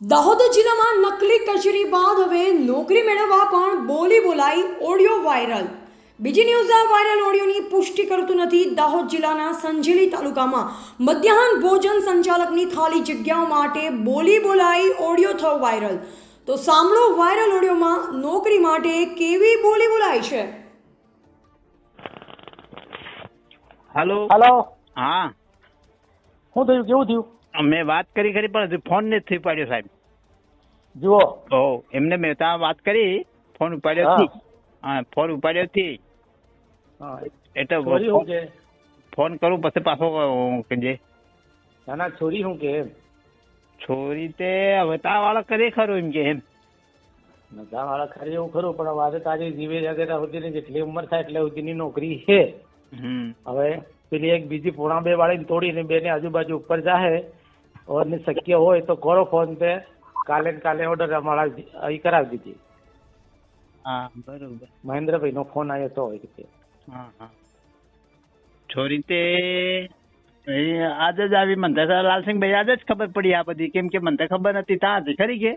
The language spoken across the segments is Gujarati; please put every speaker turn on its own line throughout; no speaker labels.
દાહોદ જિલ્લામાં નકલી કચેરી બાદ હવે નોકરી મેળવવા પણ બોલી બોલાઈ ઓડિયો વાયરલ. બીજી ન્યૂઝ આ વાયરલ ઓડિયોની પુષ્ટિ કરતું નથી. દાહોદ જિલ્લાના સંજેલી તાલુકામાં મધ્યાહન ભોજન સંચાલકની ખાલી જગ્યાઓ માટે બોલી બોલાઈ ઓડિયો થયો વાયરલ. તો સાંભળો વાયરલ ઓડિયોમાં નોકરી માટે કેવી બોલી બોલાય છે?
હેલો
હેલો
હા.
શું થયું? કેવું થયું?
મેં વાત કરી ખરી પણ ફોન નથી ઉપાડ્યો સાહેબ.
જુઓ.
ઓ એમને મેં ત્યાં વાત કરી ફોન ઉપાડ્યો. નથી હા ફોન ઉપાડ્યો નથી એટલે ફોન કરું પછી પાછો કહેજે
નાના છોરી શું કે એમ?
છોરી તે હવે તા વાળા કરે ખરું એમ કે એમ.
નજા વાળા ખરી એવું ખરું પણ વાત તારી જીવે જગ્યા સુધીની જેટલી ઉંમર થાય એટલે સુધીની નોકરી છે. હવે પેલી એક બીજી પોણા બે વાળી તોડીને બે ની આજુબાજુ ઉપર જાહે ઓર ને શક્ય હોય તો કરો ફોન પે. કાલે ને કાલે ઓર્ડર અમારા અહીં કરાવી દીધી.
હા બરોબર.
મહેન્દ્રભાઈ નો ફોન આવ્યો તો હોય કે
હા હા. છોરી તે આજે જ આવી મને લાલસિંહભાઈ આજે જ ખબર પડી આ બધી. કેમ કે મને ખબર નથી તા હતી ખરી કે?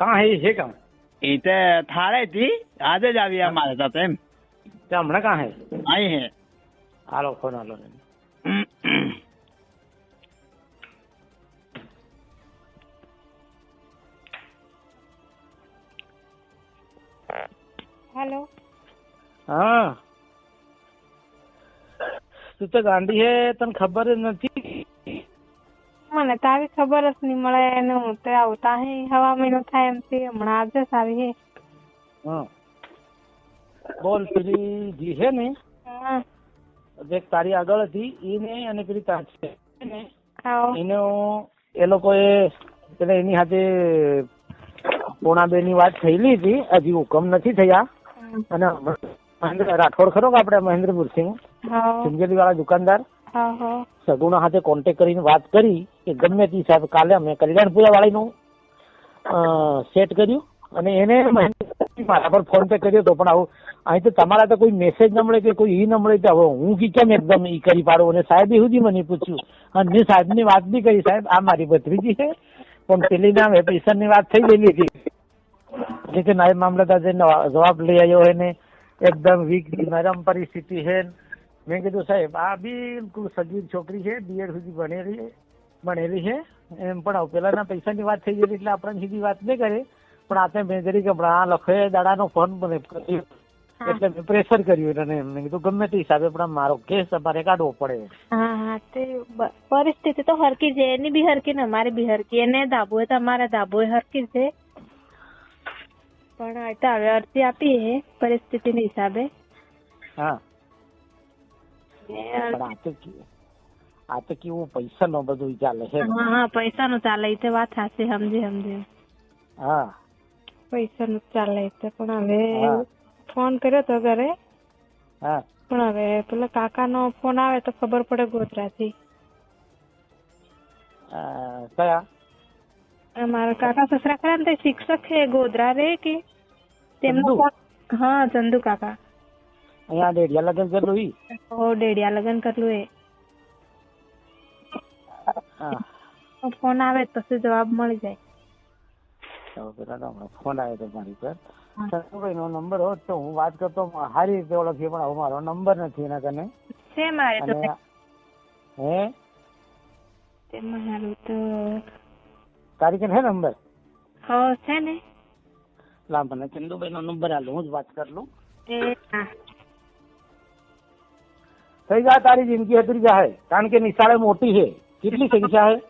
કાં હે છે કામ?
એ તો થાળે હતી આજે જ આવી અમારે સાથે એમ.
તે હમણાં કાં હે?
અહીં હે.
હાલો ફોન હાલો.
હેલો
હા. તું તો ગાંડી હે તને ખબર જ નથી?
મને તો આવી ખબર જ નહીં મળે અને હું તો આવતા હે હવા મહિનો થાય એમ છે હમણાં આજે જ આવી હે.
હા. બોલ પેલી જી હે ને?
હા.
જે તારી આગળ હતી ઈને અને પેલી તાર છે ને?
આવો
એનો એ લોકોએ પેલા એની સાથે પોણા બે ની વાત થયેલી હતી હજી હુકમ નથી થયા. અને મહેન્દ્ર રાઠોડ ખરો કે આપણે મહેન્દ્ર મુરસિંહ
હા.
સિંગેલી વાળા દુકાનદાર સગુણા સાથે કોન્ટેક્ટ કરીને વાત કરી કે ગમે તે હિસાબે કાલે અમે કલ્યાણપુરા વાળીનું સેટ કર્યું અને એને મારા પર ફોન પે કર્યો હતો. પણ આવું અહીં તો તમારા તો કોઈ મેસેજ ન મળે કે કોઈ ઈ ન મળે તો હવે હું કી કેમ એકદમ ઈ કરી પાડું? અને સાહેબ એ સુધી મને પૂછ્યું. અને મેં સાહેબની વાત બી કરી સાહેબ આ મારી ભત્રીજી છે. પણ પેલી ના ની વાત થઈ ગયેલી હતી. જે કે નાયબ મામલતદાર જે નવા- જવાબ લઈ આવ્યો હોય ને એકદમ વીક નરમ પરિસ્થિતિ છે. મેં કીધું સાહેબ આ બિલકુલ સગીર છોકરી છે બીએડ સુધી ભણેલી ભણેલી છે. એમ પણ પેલાના પૈસાની વાત થઈ ગઈ એટલે આપણને સીધી વાત નહીં કરે. પણ આપણે મેં કરી કે આ લખે દાડાનો ફોન મને કર્યો. એટલે મેં પ્રેશર કર્યું એને મેં કીધું ગમે તે હિસાબે પણ મારો કેસ તમારે કાઢવો પડે.
પરિસ્થિતિ તો હરકી છે. એની બી હરકી ને અમારી બી હરકી એને દાબો તમારા દાબો હરકી છે. પણ આ તો હવે અરજી આપી હે પરિસ્થિતિના હિસાબે.
હા. પણ આ તો આ તો કેવું પૈસા નો બધું ચાલે છે.
હા હા પૈસાનું ચાલે એ તો વાત સાચી સમજી સમજી.
હા.
પૈસા નું ચાલે તો પણ હવે ફોન કર્યો તો ઘરે.
હા.
પણ હવે પેલા કાકા નો ફોન આવે તો ખબર પડે ગોધરા
થી કયા?
મારા કાકા સસરા ખરા તે શિક્ષક છે ગોધરા રે કે? તેમનો? હા ચંદુ કાકા.
અહીંયા ડેડિયા લગન કરલું ઈ
ઓ ડેડિયા લગન કરલું એ. ફોન આવે તો શું જવાબ મળી જાય.
પેલા ફોન આવ્યો તો મારી પર. ચંદુભાઈ નો નંબર હોત તો હું વાત કરતો સારી રીતે ઓળખીએ પણ હવે મારો નંબર નથી એના કને.
છે મારે તો.
હે?
તેમાં મારું તો
તારી કને હે નંબર?
હો છે ને.
લા મને ચંદુભાઈ નો નંબર આલો હું જ વાત કર લઉં.
હા.
થઈ જાય તારી જિંદગી હતરી જાય કારણ કે નિશાળે મોટી છે. કેટલી સંખ્યા છે?